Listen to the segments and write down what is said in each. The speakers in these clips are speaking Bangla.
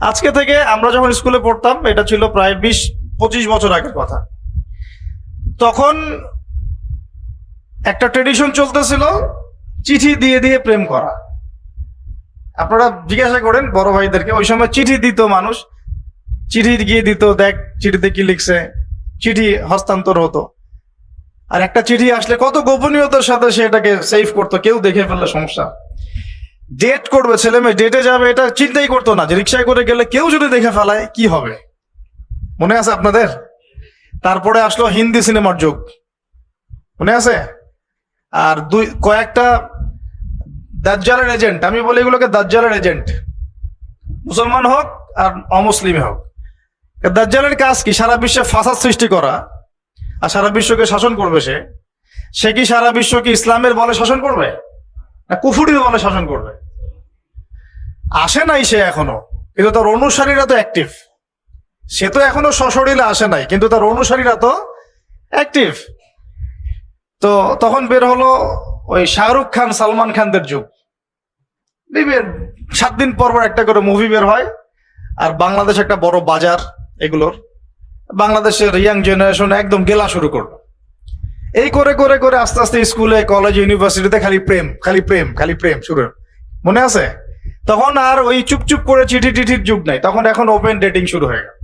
আজকে থেকে আমরা যখন স্কুলে পড়তাম, এটা ছিল প্রায় বিশ, পঁচিশ বছর আগের কথা। তখন একটা ট্রেডিশন চলতেছিল, চিঠি দিয়ে দিয়ে প্রেম করা। আপনারা জিজ্ঞাসা করেন বড় ভাইদেরকে, ওই সময় চিঠি দিত মানুষ। চিঠি গিয়ে দিত, দেখ, চিঠিতে কি লিখছে? চিঠি হস্তান্তর হতো। আর একটা চিঠি আসলে কত গোপনীয়তার সাথে সেটাকে সেভ করতো, কেউ দেখে ফেললে সমস্যা। ডেট করবে, ছেলে মেয়ে ডেটে যাবে, এটা চিন্তাই করতো না যে রিক্সায় করে গেলে কেউ যদি দেখে ফেলায়, কি হবে? মনে আছে আপনাদের? তারপরে আসলো হিন্দি সিনেমার যুগ। মনে আছে? আর দুই, কয়েকটা দাজ্জালের এজেন্ট, আমি বলি এগুলোকে দাজ্জালের এজেন্ট। মুসলমান হোক আর অমুসলিমে হোক। দাজ্জালের কাজ কি? সারা বিশ্বে ফাসাদ সৃষ্টি করা আর সারা বিশ্বকে শাসন করবে সে। সে কি সারা বিশ্বকে ইসলামের বলে শাসন করবে? না, কুফুরির শাসন করবে। আসে নাই সে এখনও। কিন্তু তার অনুসারীরা তো অ্যাক্টিভ সে তো এখনও সশরীরে আসে নাই, কিন্তু তার অনুসারীরা তো অ্যাক্টিভ তো তখন বের হলো ওই শাহরুখ খান, সালমান খানদের যুগ। সাত দিন পর পর একটা করে মুভি বের হয়, আর বাংলাদেশ একটা বড় বাজার এগুলোর। বাংলাদেশের ইয়াং জেনারেশন একদম গেলা শুরু করল। এই করে করে করে আস্তে আস্তে স্কুলে কলেজ ইউনিভার্সিটিতে খালি প্রেম খালি প্রেম খালি প্রেম শুরু। মনে আছে? তখন আর ওই চুপচুপ করে চিঠি টিঠির যুগ নাই। তখন এখন ওপেন ডেটিং শুরু হয়ে গেল।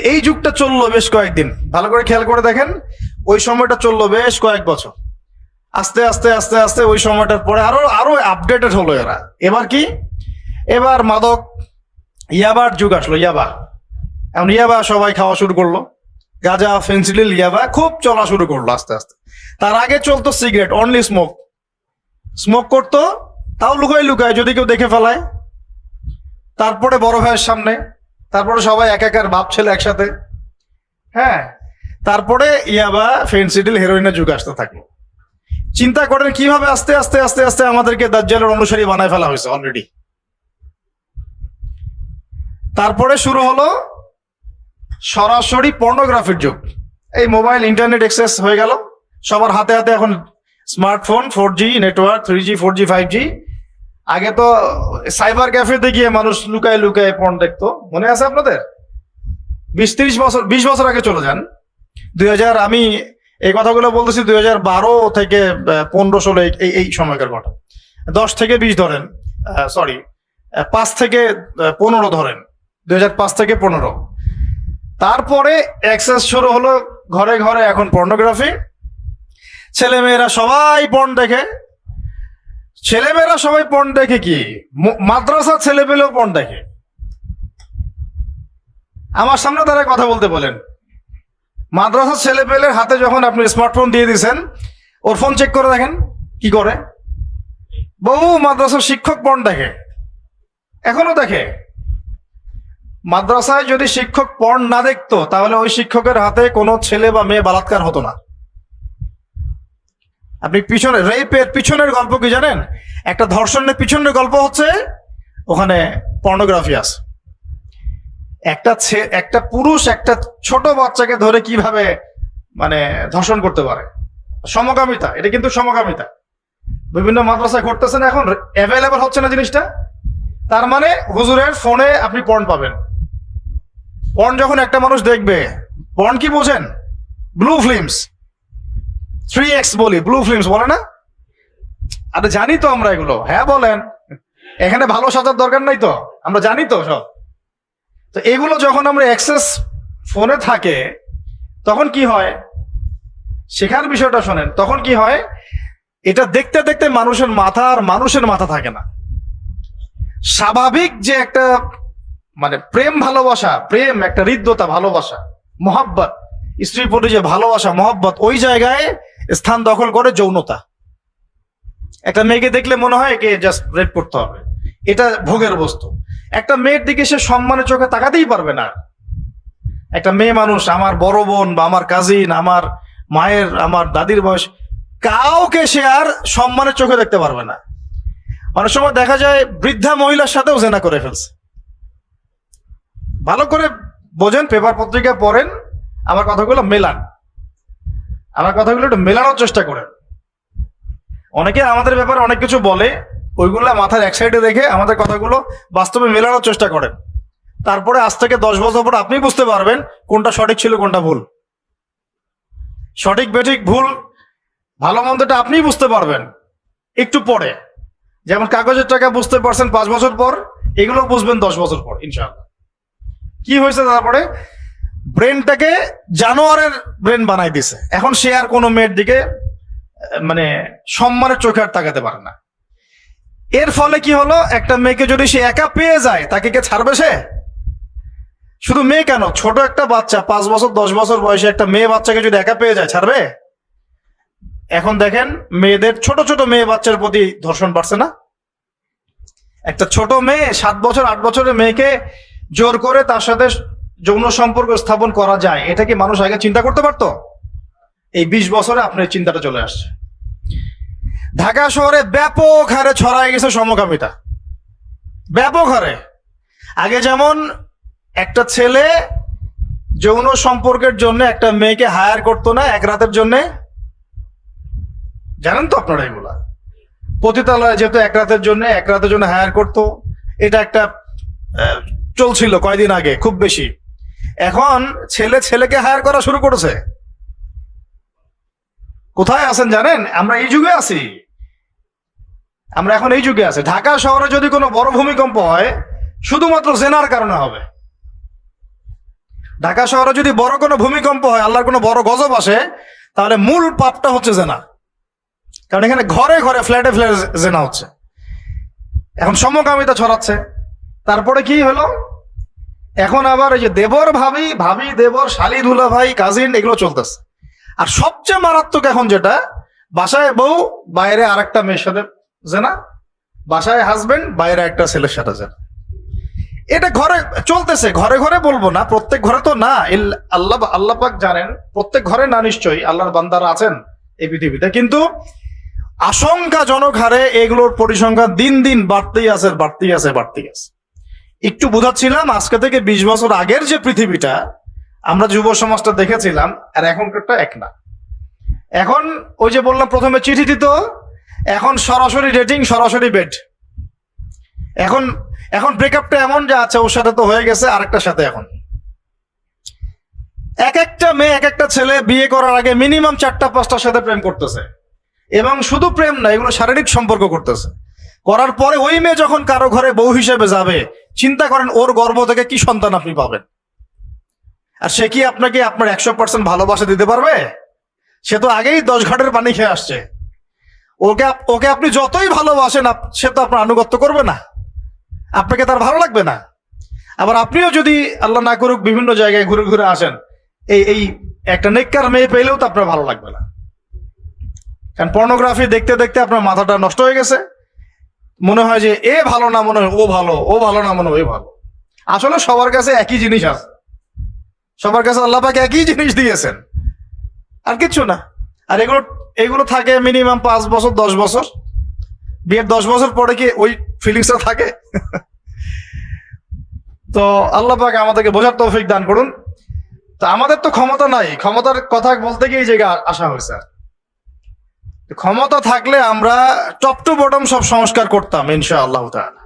এই যুগটা চলল বেশ কয়েকদিন। ভালো করে খেয়াল করে দেখেন, ওই সময়টা চলল বেশ কয়েক বছর। আস্তে আস্তে আস্তে আস্তে ওই সময়টার পরে আরও আরও আপডেটেড হলো এরা। এবার কি? এবার মাদক, ইয়াবার যুগ আসলো, ইয়াবা। এখন ইয়াবা সবাই খাওয়া শুরু করল। গাঁজা ফেন্সিডিল ইয়াবা খুব চলা শুরু করল আস্তে আস্তে। তার আগে চলতো সিগারেট অনলি স্মোক স্মোক করতো, তাও লুকায় লুকায়, যদি কেউ দেখে ফেলায়। তারপরে বড় ভাইয়ের সামনে, তারপরে সবাই এক একার বাপ ছেলে একসাথে। হ্যাঁ তারপরে ইয়াবা, ফেন্সিডিল হেরোইনের যুগ আসতে থাকল। চিন্তা করেন কীভাবে আস্তে আস্তে আস্তে আস্তে আমাদেরকে দাজ্জালের অনুসারী বানায় ফেলা হয়েছে অলরেডি তারপরে শুরু হলো সরাসরি পর্নোগ্রাফির যুগ। এই মোবাইল ইন্টারনেট অ্যাক্সেস হয়ে গেল। সবার হাতে হাতে এখন smartphone four G network three G four G five G আগে তো সাইবার ক্যাফেতে গিয়ে মানুষ লুকায় লুকায় পর্ন দেখতো। মনে আছে আপনাদের? বিশ ত্রিশ বছর, বিশ বছর আগে চলে যান। দুই হাজার, আমি এই কথাগুলো বলতেছি দুই হাজার বারো থেকে পনেরো ষোলো, এই- এই সময়কার কথা দশ থেকে বিশ ধরেন সরি পাঁচ থেকে পনেরো ধরেন। দুই হাজার পাঁচ থেকে পনেরো। তারপরে অ্যাক্সেস শুরু হলো ঘরে ঘরে এখন পর্নোগ্রাফি ছেলেমেয়েরা সবাই পর্ন দেখে। ছেলেমেয়েরা সবাই পর্ন দেখে কি? ম- মাদ্রাসার ছেলে পেলেও পর্ন দেখে। আমার সামনে তারা কথা বলতে বলেন। মাদ্রাসার ছেলে পেলের হাতে যখন আপনি স্মার্টফোন দিয়ে দিয়েছেন, ওর ফোন চেক করে দেখেন, কি করে? বহু মাদ্রাসার শিক্ষক পর্ন দেখে। এখনও দেখে। মাদ্রাসায় যদি শিক্ষক পর্ন না দেখতো, তাহলে ওই শিক্ষকের হাতে কোনো ছেলে বা মেয়ে বালাৎকার হতো না। আপনি পিছনে রেপের পিছনের গল্প কি জানেন? একটা ধর্ষণের পিছনের গল্প হচ্ছে ওখানে পর্নোগ্রাফি আছে। একটা একটা পুরুষ একটা ছোট বাচ্চাকে ধরে কীভাবে মানে ধর্ষণ করতে পারে? সমকামিতা, এটা কিন্তু সমকামিতা। বিভিন্ন মাদ্রাসায় ঘটতেছে না এখন অ্যাভেলেবল হচ্ছে না জিনিসটা? তার মানে হুজুরের ফোনে আপনি পর্ন পাবেন। পর্ন যখন একটা মানুষ দেখবে পর্ন কি বোঝেন? ব্লু ফিল্মস থ্রি এক্স বলি ব্লু ফিল্মস বলে না? আরে জানি তো আমরা এগুলো। হ্যাঁ বলেন। এখানে ভালো সাজার দরকার নাই তো? আমরা জানি তো সব। তো এগুলো যখন আমরা অ্যাক্সেস ফোনে থাকে, তখন কি হয়? শেখার বিষয়টা শোনেন। তখন কি হয়? এটা দেখতে দেখতে মানুষের মাথা আর মানুষের মাথা থাকে না। স্বাভাবিক যে একটা মানে প্রেম ভালোবাসা, প্রেম একটা হৃদ্যতা, ভালোবাসা, মহাব্বত। স্ত্রীর প্রতি যে ভালোবাসা, মহব্বত, ওই জায়গায় স্থান দখল করে যৌনতা। একটা মেয়েকে দেখলে মনে হয় একে জাস্ট রেপ করতে হবে। এটা ভোগের বস্তু। একটা মেয়ের দিকে সে সম্মানের চোখে তাকাতেই পারবে না। একটা মেয়ে মানুষ, আমার বড় বোন বা আমার কাজিন আমার মায়ের, আমার দাদির বয়স, কাউকে সে আর সম্মানের চোখে দেখতে পারবে না। অনেক সময় দেখা যায় বৃদ্ধা মহিলার সাথেও জেনা করে ফেলছে। ভালো করে বোঝেন পেপার পত্রিকা পড়েন, আমার কথাগুলো মেলান। আমার কথাগুলো একটু মেলানোর চেষ্টা করেন। অনেকে আমাদের ব্যাপারে অনেক কিছু বলে, ওইগুলো মাথার এক সাইডে রেখে আমাদের কথাগুলো বাস্তবে মেলানোর চেষ্টা করেন। তারপরে আজ থেকে দশ বছর পর আপনি বুঝতে পারবেন কোনটা সঠিক ছিল, কোনটা ভুল। সঠিক, বেঠিক, ভুল, ভালো মন্দটা আপনিই বুঝতে পারবেন একটু পরে। যেমন কাগজের টাকা বুঝতে পারছেন পাঁচ বছর পর এগুলো বুঝবেন দশ বছর পর, ইনশাআল্লাহ। কি হয়েছে তারপরে? ব্রেনটাকে জানোয়ারের ব্রেন বানাই দিছে। এখন সে আর কোনো মেয়ের দিকে মানে সম্মানের চোখে আর তাকাতে পারে না। এর ফলে কি হলো? একটা মেয়েকে যদি সে একা পেয়ে যায়, তাকে কে ছাড়বে সে? শুধু মেয়ে কেন? ছোট একটা বাচ্চা, পাঁচ বছর, দশ বছর বয়সে একটা মেয়ে বাচ্চাকে যদি একা পেয়ে যায়, ছাড়বে? এখন দেখেন, মেয়েদের ছোট ছোট মেয়ে বাচ্চার প্রতি ধর্ষণ বাড়ছে না। একটা ছোট মেয়ে সাত বছর, আট বছরের মেয়েকে জোর করে তার সাথে যৌন সম্পর্ক স্থাপন করা যায়। এটা কি মানুষ আগে চিন্তা করতে পারতো? এই বিশ বছরে আপনার চিন্তাটা চলে আসছে। ঢাকা শহরে ব্যাপক হারে ছড়াই গেছে সমকামিতা। ব্যাপক হারে। আগে যেমন একটা ছেলে যৌন সম্পর্কের জন্য একটা মেয়েকে হায়ার করতো না এক রাতের জন্য। জানেন তো আপনারা এগুলা? পতিতালয় যেহেতু এক রাতের জন্য, এক রাতের জন্য হায়ার করতো। এটা একটা চলছিল কয়দিন আগে, খুব বেশি। এখন ছেলে ছেলেকে হায়ার করা শুরু করেছে। কোথায় আছেন জানেন? আমরা এই যুগে আছি। আমরা এখন এই যুগে আছি। ঢাকা শহরে যদি কোনো বড় ভূমিকম্প হয়, শুধুমাত্র জেনার কারণে হবে। ঢাকা শহরে যদি বড় কোনো ভূমিকম্প হয়, আল্লাহর কোনো বড় গজব আসে, তাহলে মূল পাপটা হচ্ছে জেনা। কারণ এখানে ঘরে ঘরে ফ্ল্যাটে ফ্ল্যাটে জেনা হচ্ছে। এখন সমকামিতা ছড়াচ্ছে। তারপরে কি হলো? এখন আবার ওই যে দেবর ভাবি ভাবি, দেবর, শালি দুলা ভাই, কাজিন, এগুলো চলতেছে। আর সবচেয়ে মারাত্মক এখন যেটা, বাসায় বউ, বাইরে আরেকটা মেয়ের সাথে জেনা, বাসায় হাজবেন্ড বাইরে একটা ছেলের সাথে জেনা। এটা ঘরে চলতেছে, ঘরে ঘরে বলব না, প্রত্যেক ঘরে তো না আল্লাহ আল্লাহ পাক জানেন, প্রত্যেক ঘরে না নিশ্চয়ই, আল্লাহর বান্দারা আছেন এই পৃথিবীতে। কিন্তু আশঙ্কাজনক হারে এগুলোর পরিসংখ্যান দিন দিন বাড়তেই আছে বাড়তেই আছে বাড়তেই আছে। একটু বোঝাচ্ছিলাম, আজকে থেকে বিশ বছর আগের যে পৃথিবীটা, আমরা যুব সমাজটা দেখেছিলাম, আর এখনকারটা এক না। এখন ওই যে বললাম, প্রথমে চিঠি দিত, এখন সরাসরি ডেটিং সরাসরি বেড এখন এখন ব্রেকআপটা এমন যে আচ্ছা ওর সাথে তো হয়ে গেছে, আরেকটার সাথে এখন। এক একটা মেয়ে, এক একটা ছেলে বিয়ে করার আগে মিনিমাম চারটা, পাঁচটার সাথে প্রেম করতেছে। এবং শুধু প্রেম না, এগুলো শারীরিক সম্পর্ক করতেছে। করার পরে ওই মেয়ে যখন কারও ঘরে বউ হিসেবে যাবে চিন্তা করেন, ওর গর্ব থেকে কি সন্তান আপনি পাবেন? আর সে কি আপনাকে আপনার একশো পার্সেন্ট ভালোবাসা দিতে পারবে? সে তো আগেই দশ ঘাটের পানি খেয়ে আসছে। ওকে ওকে আপনি যতই ভালোবাসেন সে তো আপনার আনুগত্য করবে না। আপনাকে তার ভালো লাগবে না। আবার আপনিও যদি আল্লাহ না করুক, বিভিন্ন জায়গায় ঘুরে ঘুরে আসেন, এই এই একটা নেককার মেয়ে পেলেও তো আপনার ভালো লাগবে না। কারণ পর্নোগ্রাফি দেখতে দেখতে আপনার মাথাটা নষ্ট হয়ে গেছে। মনে হয় যে, এ ভালো না, মনে হয়, ও ভালো ও ভালো না, মনে হয় ভালো। আসলে সবার কাছে একই জিনিস আছে। সবার কাছে আল্লাহ পাকে একই জিনিস দিয়েছেন। আর কিচ্ছু না। আর এগুলো এগুলো থাকে মিনিমাম পাঁচ বছর, দশ বছর। বিয়ের দশ বছর পরে কি ওই ফিলিংসটা থাকে? তো আল্লাহ পাক আমাদেরকে বোঝার তৌফিক দান করুন। তো আমাদের তো ক্ষমতা নাই। ক্ষমতার কথা বলতে গিয়ে এই জায়গায় আসা হয়েছে ক্ষমতা থাকলে আমরা টপ টু বটম সব সংস্কার করতাম ইনশা আল্লাহ তাআলা।